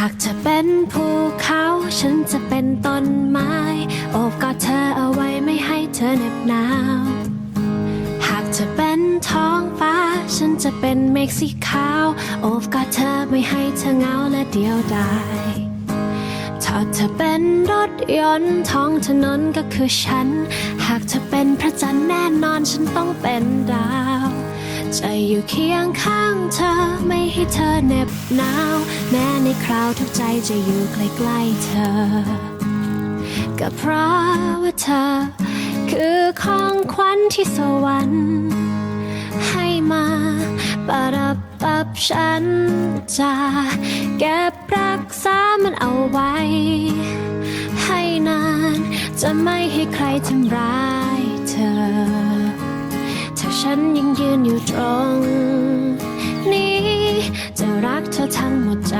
หากจะเป็นภูเขา ฉันจะเป็นต้นไม้ โอบกอดเธอเอาไว้ไม่ให้เธอเหน็บหนาว หากจะเป็นท้องฟ้า ฉันจะเป็นเมฆสีขาว โอบกอดเธอไม่ให้เธอเหงาและเดียวดายถ้าเธอเป็นรถยนต์ท้องถนนก็คือฉัน หากเธอเป็นพระจันทร์แน่นอนฉันต้องเป็นดาว จะอยู่เคียงข้างเธอ ไม่ให้เธอเหน็บหนาว แม้ในคราวทุกใจจะอยู่ใกล้ๆเธอ ก็เพราะว่าเธอ คือของขวัญที่สวรรค์ให้มาประดับตับฉันจะเก็บรักษามันเอาไว้ ให้นานจะไม่ให้ใครทำร้ายเธอ ถ้าฉันยังยืนอยู่ตรง เธอทั้งหมดใจ